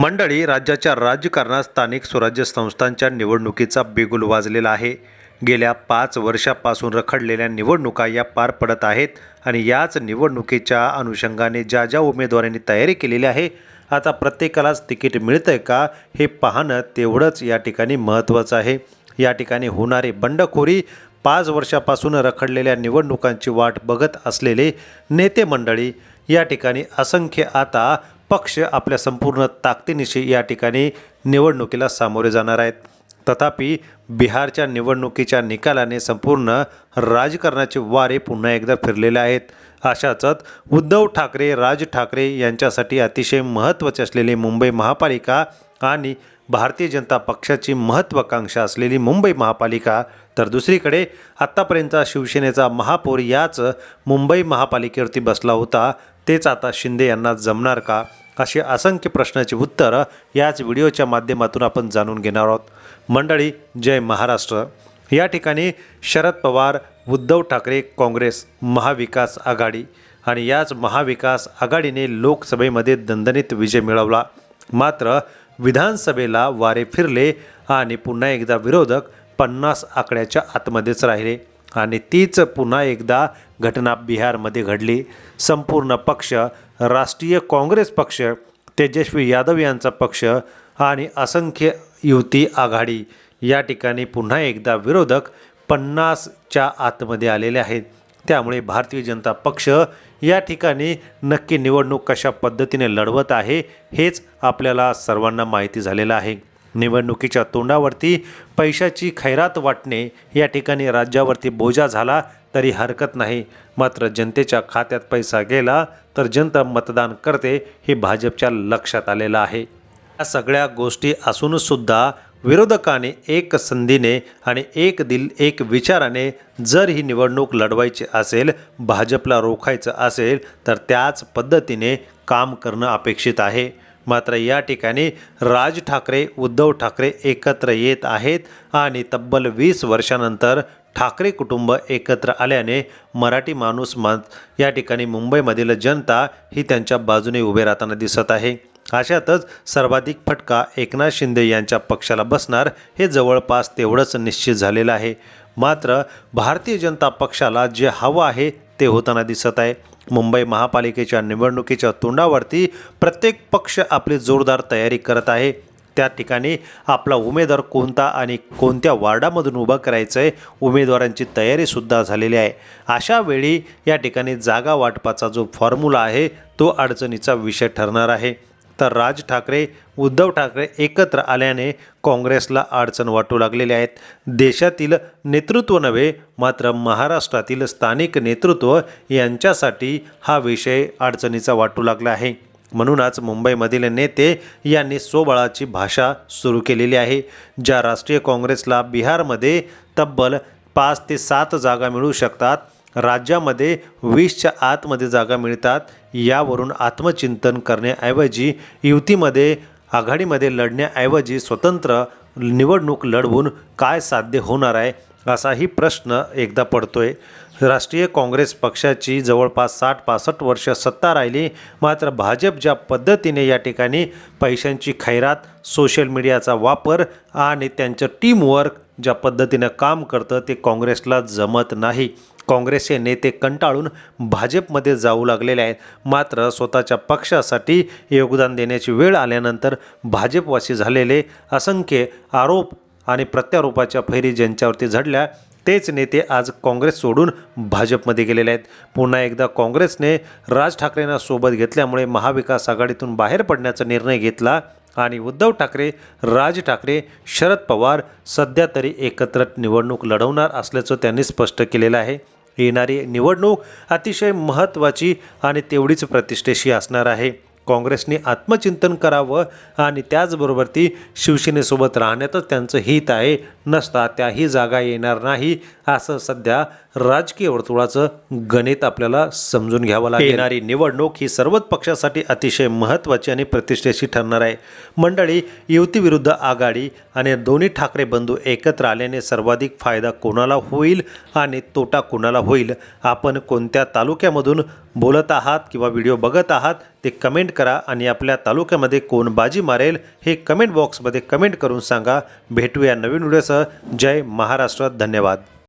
मंडळी राज्याच्या राजकारणात स्थानिक स्वराज्य संस्थांच्या निवडणुकीचा बिगुल वाजलेला आहे. गेल्या पाच वर्षापासून रखडलेल्या निवडणुका या पार पडत आहेत आणि याच निवडणुकीच्या अनुषंगाने ज्या ज्या उमेदवारांनी तयारी केलेली आहे आता प्रत्येकालाच तिकीट मिळतंय का हे पाहणं तेवढंच या ठिकाणी महत्त्वाचं आहे. या ठिकाणी होणारी बंडखोरी पाच वर्षापासून रखडलेल्या निवडणुकांची वाट बघत असलेले नेते मंडळी या ठिकाणी असंख्य आता पक्ष आपल्या संपूर्ण ताकदीनिशी या ठिकाणी निवडणुकीला सामोरे जाणार आहेत. तथापि बिहारच्या निवडणुकीच्या निकालाने संपूर्ण राजकारणाचे वारे पुन्हा एकदा फिरलेले आहेत. अशाच उद्धव ठाकरे राज ठाकरे यांच्यासाठी अतिशय महत्त्वाचे असलेली मुंबई महापालिका आणि भारतीय जनता पक्षाची महत्त्वाकांक्षा असलेली मुंबई महापालिका तर दुसरीकडे आत्तापर्यंतचा शिवसेनेचा महापौर याच मुंबई महापालिकेवरती बसला होता. तेच आता शिंदे यांना जमणार का? अशी असंख्य प्रश्नाची उत्तरं याच व्हिडिओच्या माध्यमातून आपण जाणून घेणार आहोत. मंडळी जय महाराष्ट्र. या ठिकाणी शरद पवार उद्धव ठाकरे काँग्रेस महाविकास आघाडी आणि याच महाविकास आघाडीने लोकसभेमध्ये दणदणीत विजय मिळवला. मात्र विधानसभेला वारे फिरले आणि पुन्हा एकदा विरोधक पन्नास आकड्याच्या आतमध्येच राहिले आणि तीच पुन्हा एकदा घटना बिहारमध्ये घडली. संपूर्ण पक्ष राष्ट्रीय काँग्रेस पक्ष तेजस्वी यादव यांचा पक्ष आणि असंख्य युती आघाडी. या ठिकाणी पुन्हा एकदा विरोधक पन्नासच्या आतमध्ये आलेले आहेत. त्यामुळे भारतीय जनता पक्ष या ठिकाणी नक्की निवडणूक कशा पद्धतीने लढवत आहे हेच आपल्याला सर्वांना माहिती झालेलं आहे. निवडणुकीच्या तोंडावरती पैशाची खैरात वाटणे या ठिकाणी राज्यावरती बोजा झाला तरी हरकत नाही. मात्र जनतेच्या खात्यात पैसा गेला तर जनता मतदान करते हे भाजपच्या लक्षात आलेलं आहे. या सगळ्या गोष्टी असूनसुद्धा विरोधकाने एक संधीने आणि एक दिल एक विचाराने जर ही निवडणूक लढवायची असेल भाजपला रोखायचं असेल तर त्याच पद्धतीने काम करणं अपेक्षित आहे. मात्र या ठिकाणी राज ठाकरे उद्धव ठाकरे एकत्र येत आहेत आणि तब्बल वीस वर्षानंतर ठाकरे कुटुंब एकत्र आल्याने मराठी माणूस मत या ठिकाणी मुंबईमधील जनता ही त्यांच्या बाजूने उभे राहताना दिसत आहे. अशातच सर्वाधिक फटका एकनाथ शिंदे यांच्या पक्षाला बसणार हे जवळपास तेवढंच निश्चित झालेलं आहे. मात्र भारतीय जनता पक्षाला जे हवं आहे ते होताना दिसत आहे. मुंबई महापालिकेच्या निवडणुकीच्या तोंडावरती प्रत्येक पक्ष आपली जोरदार तयारी करत आहे. त्या ठिकाणी आपला उमेदवार कोणता आणि कोणत्या वार्डामधून उभा करायचं आहे उमेदवारांची तयारीसुद्धा झालेली आहे. अशा वेळी या ठिकाणी जागा वाटपाचा जो फॉर्म्युला आहे तो अडचणीचा विषय ठरणार आहे. तर राज ठाकरे उद्धव ठाकरे एकत्र आल्याने काँग्रेसला अडचण वाटू लागलेले आहेत. देशातील नेतृत्व नव्हे मात्र महाराष्ट्रातील स्थानिक नेतृत्व यांच्यासाठी हा विषय अडचणीचा वाटू लागला आहे. म्हणूनच मुंबईमधील नेते यांनी स्वबळाची भाषा सुरू केलेली आहे. ज्या राष्ट्रीय काँग्रेसला बिहारमध्ये तब्बल पाच ते सात जागा मिळू शकतात राज्यामध्ये वीसच्या आतमध्ये जागा मिळतात यावरून आत्मचिंतन करण्याऐवजी युतीमध्ये आघाडीमध्ये लढण्याऐवजी स्वतंत्र निवडणूक लढवून काय साध्य होणार आहे असाही प्रश्न एकदा पडतोय. राष्ट्रीय काँग्रेस पक्षाची जवळपास साठ पासष्ट वर्ष सत्ता राहिली मात्र भाजप ज्या पद्धतीने या ठिकाणी पैशांची खैरात सोशल मीडियाचा वापर आणि त्यांचं टीमवर्क ज्या पद्धतीनं काम करतं ते काँग्रेसला जमत नाही. काँग्रेसचे नेते कंटाळून भाजपमध्ये जाऊ लागलेले आहेत. मात्र स्वतःच्या पक्षासाठी योगदान देण्याची वेळ आल्यानंतर भाजपवासी झालेले असंख्य आरोप आणि प्रत्यारोपाच्या फैरी ज्यांच्यावरती झडल्या तेच नेते आज काँग्रेस सोडून भाजपमध्ये गेलेले आहेत. पुन्हा एकदा काँग्रेसने राज ठाकरेंना सोबत घेतल्यामुळे महाविकास आघाडीतून बाहेर पडण्याचा निर्णय घेतला आणि उद्धव ठाकरे राज ठाकरे शरद पवार सध्या तरी एकत्र निवडणूक लढवणार असल्याचं त्यांनी स्पष्ट केलेलं आहे. येणारी निवडणूक अतिशय महत्त्वाची आणि तेवढीच प्रतिष्ठेशी असणार आहे. काँग्रेसने आत्मचिंतन करावं आणि त्याचबरोबर ती शिवसेनेसोबत राहण्यातच त्यांचं हित आहे. नसता त्याही जागा येणार नाही असं सध्या राजकीय वर्तुळाचं गणित आपल्याला समजून घ्यावं लागेल. येणारी निवडणूक ही सर्वच पक्षासाठी अतिशय महत्त्वाची आणि प्रतिष्ठेची ठरणार आहे. मंडळी युतीविरुद्ध आघाडी आणि दोन्ही ठाकरे बंधू एकत्र आल्याने सर्वाधिक फायदा कोणाला होईल आणि तोटा कोणाला होईल? आपण कोणत्या तालुक्यामधून बोलत आहात किंवा व्हिडिओ बघत आहात ते कमेंट करा आणि आपल्या तालुक्यामध्ये कोण बाजी मारेल हे कमेंट बॉक्समध्ये कमेंट करून सांगा. भेटूया नवीन व्हिडिओसह. जय महाराष्ट्र. धन्यवाद.